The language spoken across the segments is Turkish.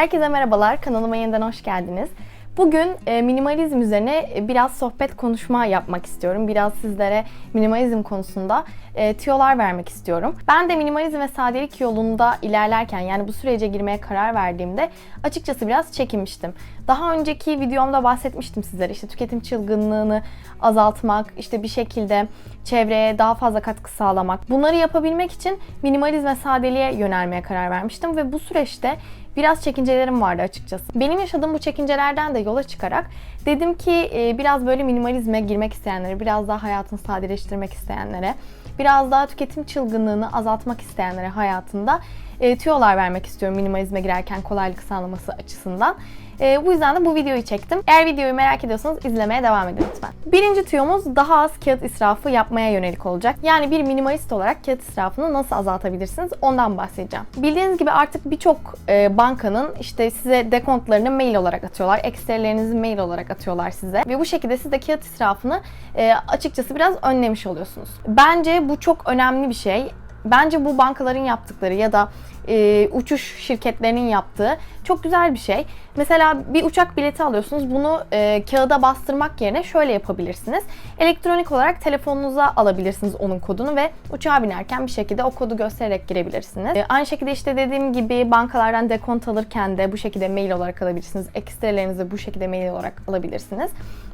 Herkese merhabalar, kanalıma yeniden hoş geldiniz. Bugün e, minimalizm üzerine e, biraz sohbet konuşma yapmak istiyorum. Biraz sizlere minimalizm konusunda e, tüyolar vermek istiyorum. Ben de minimalizm ve sadelik yolunda ilerlerken yani bu sürece girmeye karar verdiğimde açıkçası biraz çekinmiştim. Daha önceki videomda bahsetmiştim sizlere işte tüketim çılgınlığını azaltmak, işte bir şekilde çevreye daha fazla katkı sağlamak. Bunları yapabilmek için minimalizm ve sadeliğe yönelmeye karar vermiştim ve bu süreçte biraz çekincelerim vardı açıkçası. Benim yaşadığım bu çekincelerden de yola çıkarak dedim ki e, biraz böyle minimalizme girmek isteyenlere, biraz daha hayatını sadeleştirmek isteyenlere, biraz daha tüketim çılgınlığını azaltmak isteyenlere hayatında e, tüyolar vermek istiyorum minimalizme girerken kolaylık sağlaması açısından. E, bu yüzden de bu videoyu çektim. Eğer videoyu merak ediyorsanız izlemeye devam edin lütfen. Birinci tüyomuz daha az kağıt israfı yapmaya yönelik olacak. Yani bir minimalist olarak kağıt israfını nasıl azaltabilirsiniz ondan bahsedeceğim. Bildiğiniz gibi artık birçok e, bankanın işte size dekontlarını mail olarak atıyorlar. Ekstrelerinizi mail olarak atıyorlar size. Ve bu şekilde siz de kağıt israfını e, açıkçası biraz önlemiş oluyorsunuz. Bence bu çok önemli bir şey. Bence bu bankaların yaptıkları ya da e, uçuş şirketlerinin yaptığı çok güzel bir şey. Mesela bir uçak bileti alıyorsunuz. Bunu e, kağıda bastırmak yerine şöyle yapabilirsiniz. Elektronik olarak telefonunuza alabilirsiniz onun kodunu ve uçağa binerken bir şekilde o kodu göstererek girebilirsiniz. E, aynı şekilde işte dediğim gibi bankalardan dekont alırken de bu şekilde mail olarak alabilirsiniz. Ekstrelerinizi bu şekilde mail olarak alabilirsiniz.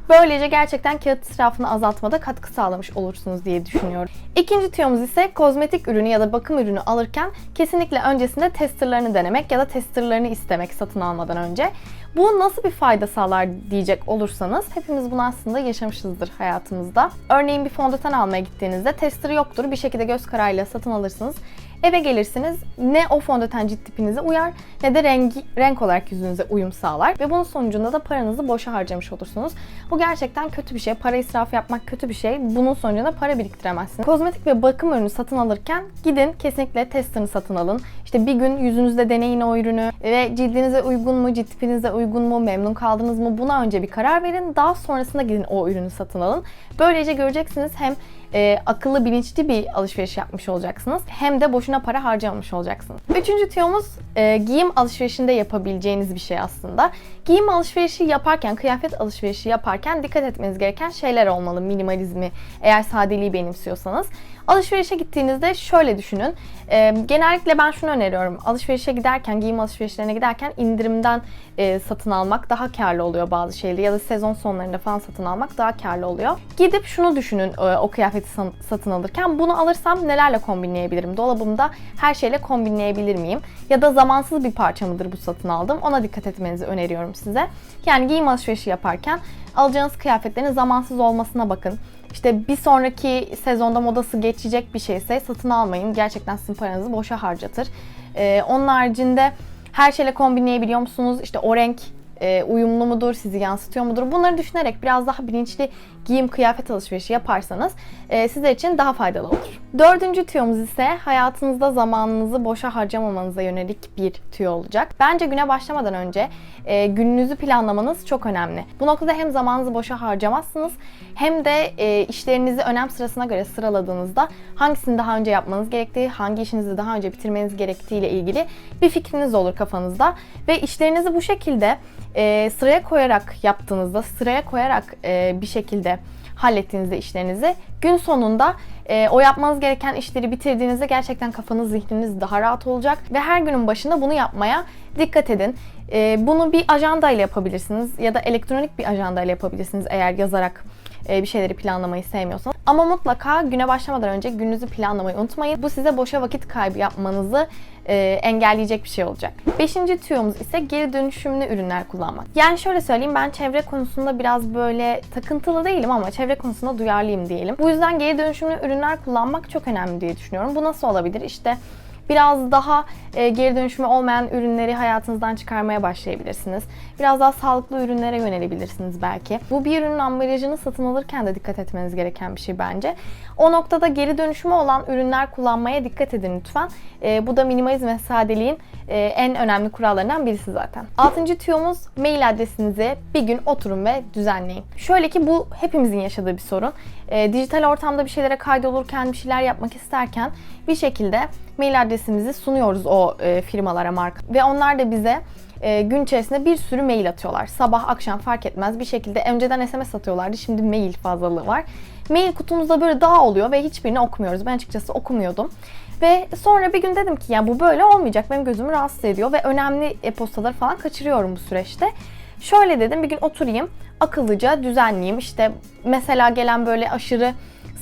Böylece gerçekten kağıt israfını azaltmada katkı sağlamış olursunuz diye düşünüyorum. İkinci tüyomuz ise kozmetik ürünü ya da bakım ürünü alırken kesinlikle öncesinde testerlarını denemek ya da testerlarını istemek satın almadan önce. Bu nasıl bir fayda sağlar diyecek olursanız hepimiz bunu aslında yaşamışızdır hayatımızda. Örneğin bir fondöten almaya gittiğinizde tester yoktur. Bir şekilde göz kararıyla satın alırsınız. Eve gelirsiniz ne o fondöten cilt tipinize uyar ne de rengi, renk olarak yüzünüze uyum sağlar ve bunun sonucunda da paranızı boşa harcamış olursunuz. Bu gerçekten kötü bir şey. Para israfı yapmak kötü bir şey. Bunun sonucunda para biriktiremezsiniz. Kozmetik ve bakım ürünü satın alırken gidin kesinlikle testini satın alın. İşte bir gün yüzünüzde deneyin o ürünü ve cildinize uygun mu, cilt tipinize uygun mu, memnun kaldınız mı buna önce bir karar verin. Daha sonrasında gidin o ürünü satın alın. Böylece göreceksiniz hem e, akıllı bilinçli bir alışveriş yapmış olacaksınız. Hem de boşuna para harcamamış olacaksınız. Üçüncü tüyomuz e, giyim alışverişinde yapabileceğiniz bir şey aslında. Giyim alışverişi yaparken, kıyafet alışverişi yaparken dikkat etmeniz gereken şeyler olmalı minimalizmi eğer sadeliği benimsiyorsanız. Alışverişe gittiğinizde şöyle düşünün. E, genellikle ben şunu öneriyorum. Alışverişe giderken, giyim alışverişlerine giderken indirimden e, satın almak daha karlı oluyor bazı şeyleri ya da sezon sonlarında falan satın almak daha karlı oluyor. Gidip şunu düşünün e, o kıyafeti satın alırken. Bunu alırsam nelerle kombinleyebilirim? Dolabımda her şeyle kombinleyebilir miyim? Ya da zamansız bir parça mıdır bu satın aldım? Ona dikkat etmenizi öneriyorum size. Yani giyim alışverişi yaparken alacağınız kıyafetlerin zamansız olmasına bakın. İşte bir sonraki sezonda modası geçecek bir şeyse satın almayın. Gerçekten sizin paranızı boşa harcatır. Ee, onun haricinde her şeyle kombinleyebiliyor musunuz? İşte o renk e, uyumlu mudur, sizi yansıtıyor mudur? Bunları düşünerek biraz daha bilinçli giyim kıyafet alışverişi yaparsanız e, sizler için daha faydalı olur. Dördüncü tüyomuz ise hayatınızda zamanınızı boşa harcamamanıza yönelik bir tüyo olacak. Bence güne başlamadan önce e, gününüzü planlamanız çok önemli. Bu noktada hem zamanınızı boşa harcamazsınız hem de e, işlerinizi önem sırasına göre sıraladığınızda hangisini daha önce yapmanız gerektiği, hangi işinizi daha önce bitirmeniz gerektiği ile ilgili bir fikriniz olur kafanızda ve işlerinizi bu şekilde e, sıraya koyarak yaptığınızda, sıraya koyarak e, bir şekilde hallettiğinizde işlerinizi gün sonunda e, o yapmanız gereken işleri bitirdiğinizde gerçekten kafanız, zihniniz daha rahat olacak ve her günün başında bunu yapmaya dikkat edin. E, bunu bir ajanda ile yapabilirsiniz ya da elektronik bir ajanda ile yapabilirsiniz eğer yazarak e, bir şeyleri planlamayı sevmiyorsanız. Ama mutlaka güne başlamadan önce gününüzü planlamayı unutmayın. Bu size boşa vakit kaybı yapmanızı e, engelleyecek bir şey olacak. Beşinci tüyomuz ise geri dönüşümlü ürünler kullanmak. Yani şöyle söyleyeyim ben çevre konusunda biraz böyle takıntılı değilim ama çevre konusunda duyarlıyım diyelim. Bu yüzden geri dönüşümlü ürünler kullanmak çok önemli diye düşünüyorum. Bu nasıl olabilir? İşte biraz daha e, geri dönüşümü olmayan ürünleri hayatınızdan çıkarmaya başlayabilirsiniz. Biraz daha sağlıklı ürünlere yönelebilirsiniz belki. Bu bir ürünün ambalajını satın alırken de dikkat etmeniz gereken bir şey bence. O noktada geri dönüşümü olan ürünler kullanmaya dikkat edin lütfen. E, bu da minimalizm ve sadeliğin e, en önemli kurallarından birisi zaten. Altıncı tüyomuz mail adresinizi bir gün oturun ve düzenleyin. Şöyle ki bu hepimizin yaşadığı bir sorun. E, dijital ortamda bir şeylere kaydolurken, bir şeyler yapmak isterken bir şekilde mail adresimizi sunuyoruz o e, firmalara, marka ve onlar da bize e, gün içerisinde bir sürü mail atıyorlar. Sabah, akşam fark etmez bir şekilde önceden SMS atıyorlardı. Şimdi mail fazlalığı var. Mail kutumuzda böyle dağ oluyor ve hiçbirini okumuyoruz. Ben açıkçası okumuyordum. Ve sonra bir gün dedim ki yani bu böyle olmayacak. Benim gözümü rahatsız ediyor ve önemli e-postaları falan kaçırıyorum bu süreçte. Şöyle dedim bir gün oturayım akıllıca düzenleyeyim. İşte mesela gelen böyle aşırı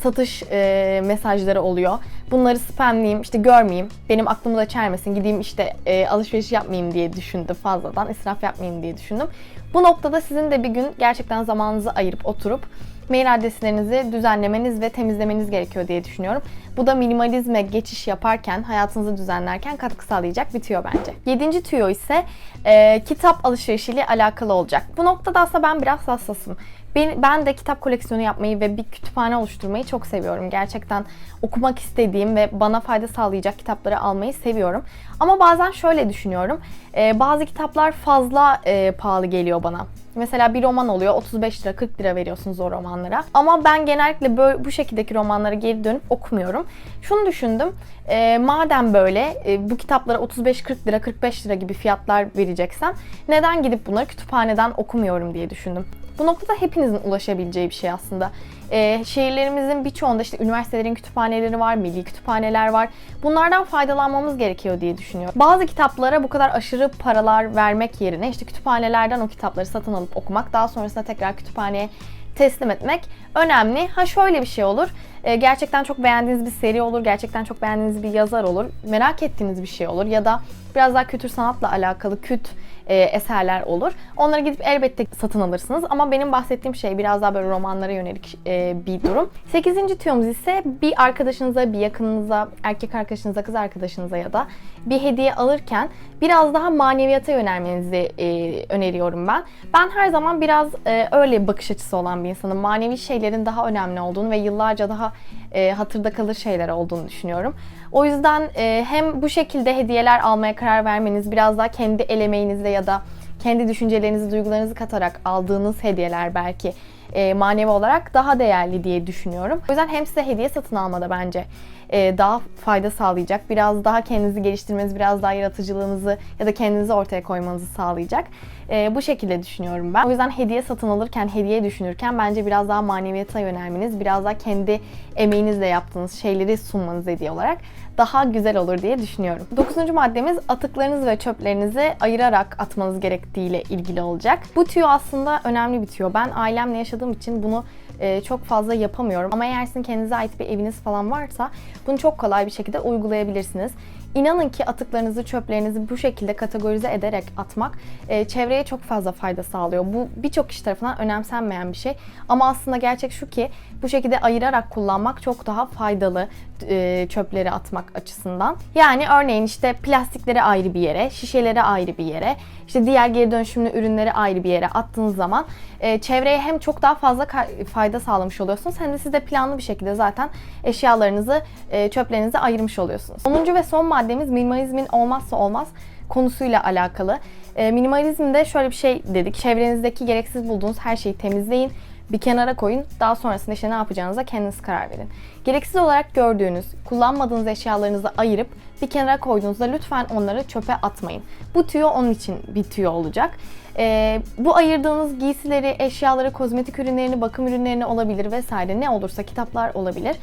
satış e, mesajları oluyor. Bunları spamleyeyim, işte görmeyeyim, benim aklımı da çelmesin, gideyim işte e, alışveriş yapmayayım diye düşündüm fazladan, israf yapmayayım diye düşündüm. Bu noktada sizin de bir gün gerçekten zamanınızı ayırıp oturup mail adreslerinizi düzenlemeniz ve temizlemeniz gerekiyor diye düşünüyorum. Bu da minimalizme geçiş yaparken, hayatınızı düzenlerken katkı sağlayacak bir tüyo bence. Yedinci tüyo ise e, kitap alışverişiyle alakalı olacak. Bu noktada aslında ben biraz hassasım. Ben, ben de kitap koleksiyonu yapmayı ve bir kütüphane oluşturmayı çok seviyorum. Gerçekten okumak istediğim ve bana fayda sağlayacak kitapları almayı seviyorum. Ama bazen şöyle düşünüyorum. E, bazı kitaplar fazla e, pahalı geliyor bana. Mesela bir roman oluyor 35 lira 40 lira veriyorsunuz o romanlara. Ama ben genellikle böyle bu şekildeki romanları geri dönüp okumuyorum. Şunu düşündüm. E, madem böyle e, bu kitaplara 35-40 lira 45 lira gibi fiyatlar vereceksem neden gidip bunları kütüphaneden okumuyorum diye düşündüm. Bu noktada hepinizin ulaşabileceği bir şey aslında. Ee, şehirlerimizin birçoğunda işte üniversitelerin kütüphaneleri var, milli kütüphaneler var. Bunlardan faydalanmamız gerekiyor diye düşünüyorum. Bazı kitaplara bu kadar aşırı paralar vermek yerine işte kütüphanelerden o kitapları satın alıp okumak, daha sonrasında tekrar kütüphaneye teslim etmek önemli. Ha şöyle bir şey olur. E, gerçekten çok beğendiğiniz bir seri olur. Gerçekten çok beğendiğiniz bir yazar olur. Merak ettiğiniz bir şey olur. Ya da biraz daha kültür sanatla alakalı küt e, eserler olur. Onları gidip elbette satın alırsınız. Ama benim bahsettiğim şey biraz daha böyle romanlara yönelik e, bir durum. Sekizinci tüyomuz ise bir arkadaşınıza, bir yakınınıza, erkek arkadaşınıza, kız arkadaşınıza ya da bir hediye alırken biraz daha maneviyata yönelmenizi e, öneriyorum ben. Ben her zaman biraz öyle bakış açısı olan bir insanım. Manevi şeylerin daha önemli olduğunu ve yıllarca daha e, hatırda kalır şeyler olduğunu düşünüyorum. O yüzden e, hem bu şekilde hediyeler almaya karar vermeniz, biraz daha kendi el emeğinizle ya da kendi düşüncelerinizi, duygularınızı katarak aldığınız hediyeler belki e, manevi olarak daha değerli diye düşünüyorum. O yüzden hem size hediye satın almada bence daha fayda sağlayacak, biraz daha kendinizi geliştirmeniz, biraz daha yaratıcılığınızı ya da kendinizi ortaya koymanızı sağlayacak. E, bu şekilde düşünüyorum ben. O yüzden hediye satın alırken, hediye düşünürken bence biraz daha maneviyata yönelmeniz, biraz daha kendi emeğinizle yaptığınız şeyleri sunmanız hediye olarak daha güzel olur diye düşünüyorum. Dokuzuncu maddemiz atıklarınızı ve çöplerinizi ayırarak atmanız gerektiğiyle ilgili olacak. Bu tüyo aslında önemli bir tüyo. Ben ailemle yaşadığım için bunu e, çok fazla yapamıyorum. Ama eğer sizin kendinize ait bir eviniz falan varsa bunu çok kolay bir şekilde uygulayabilirsiniz. İnanın ki atıklarınızı, çöplerinizi bu şekilde kategorize ederek atmak e, çevreye çok fazla fayda sağlıyor. Bu birçok kişi tarafından önemsenmeyen bir şey. Ama aslında gerçek şu ki bu şekilde ayırarak kullanmak çok daha faydalı e, çöpleri atmak açısından. Yani örneğin işte plastikleri ayrı bir yere, şişeleri ayrı bir yere, işte diğer geri dönüşümlü ürünleri ayrı bir yere attığınız zaman e, çevreye hem çok daha fazla fayda sağlamış oluyorsunuz hem de siz de planlı bir şekilde zaten eşyalarınızı, e, çöplerinizi ayırmış oluyorsunuz. 10. ve son maddemiz minimalizmin olmazsa olmaz konusuyla alakalı. Minimalizmde şöyle bir şey dedik. Çevrenizdeki gereksiz bulduğunuz her şeyi temizleyin bir kenara koyun. Daha sonrasında işte ne yapacağınıza kendiniz karar verin. Gereksiz olarak gördüğünüz, kullanmadığınız eşyalarınızı ayırıp bir kenara koyduğunuzda lütfen onları çöpe atmayın. Bu tüyo onun için bir tüyo olacak. Ee, bu ayırdığınız giysileri, eşyaları, kozmetik ürünlerini, bakım ürünlerini olabilir vesaire ne olursa kitaplar olabilir.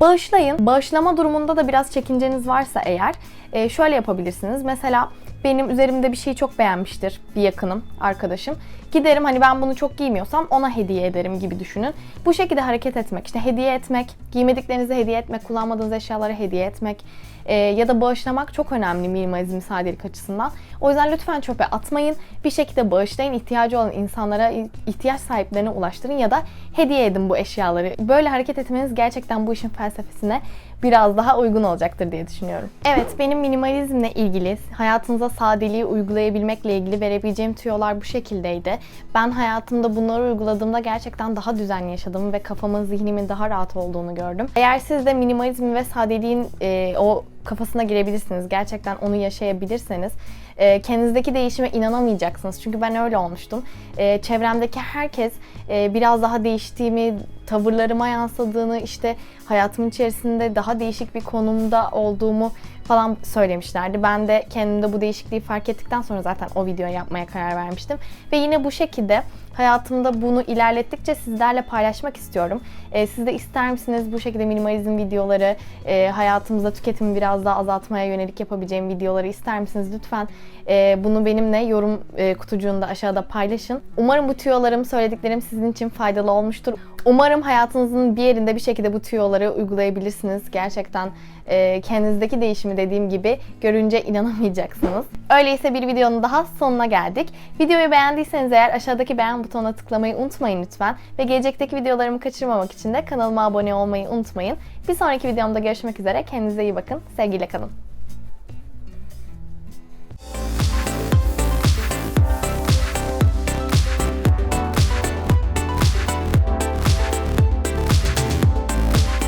Bağışlayın. Bağışlama durumunda da biraz çekinceniz varsa eğer e, şöyle yapabilirsiniz. Mesela benim üzerimde bir şeyi çok beğenmiştir bir yakınım, arkadaşım. Giderim hani ben bunu çok giymiyorsam ona hediye ederim gibi düşünün. Bu şekilde hareket etmek, işte hediye etmek, giymediklerinizi hediye etmek, kullanmadığınız eşyaları hediye etmek e, ya da bağışlamak çok önemli minimalizm sadelik açısından. O yüzden lütfen çöpe atmayın. Bir şekilde bağışlayın. ihtiyacı olan insanlara, ihtiyaç sahiplerine ulaştırın ya da hediye edin bu eşyaları. Böyle hareket etmeniz gerçekten bu işin felsefesine biraz daha uygun olacaktır diye düşünüyorum. Evet, benim minimalizmle ilgili, hayatınıza sadeliği uygulayabilmekle ilgili verebileceğim tüyolar bu şekildeydi. Ben hayatımda bunları uyguladığımda gerçekten daha düzenli yaşadım ve kafamın, zihnimin daha rahat olduğunu gördüm. Eğer siz de minimalizmi ve sadeliğin e, o kafasına girebilirsiniz. Gerçekten onu yaşayabilirseniz e, kendinizdeki değişime inanamayacaksınız. Çünkü ben öyle olmuştum. E, çevremdeki herkes e, biraz daha değiştiğimi, tavırlarıma yansıdığını, işte hayatımın içerisinde daha değişik bir konumda olduğumu falan söylemişlerdi. Ben de kendimde bu değişikliği fark ettikten sonra zaten o videoyu yapmaya karar vermiştim. Ve yine bu şekilde hayatımda bunu ilerlettikçe sizlerle paylaşmak istiyorum. Ee, siz de ister misiniz bu şekilde minimalizm videoları, e, hayatımızda tüketimi biraz daha azaltmaya yönelik yapabileceğim videoları ister misiniz? Lütfen e, bunu benimle yorum e, kutucuğunda aşağıda paylaşın. Umarım bu tüyolarım, söylediklerim sizin için faydalı olmuştur. Umarım hayatınızın bir yerinde bir şekilde bu tüyoları uygulayabilirsiniz. Gerçekten e, kendinizdeki değişimi dediğim gibi görünce inanamayacaksınız. Öyleyse bir videonun daha sonuna geldik. Videoyu beğendiyseniz eğer aşağıdaki beğen butonuna tıklamayı unutmayın lütfen. Ve gelecekteki videolarımı kaçırmamak için de kanalıma abone olmayı unutmayın. Bir sonraki videomda görüşmek üzere. Kendinize iyi bakın. Sevgiyle kalın.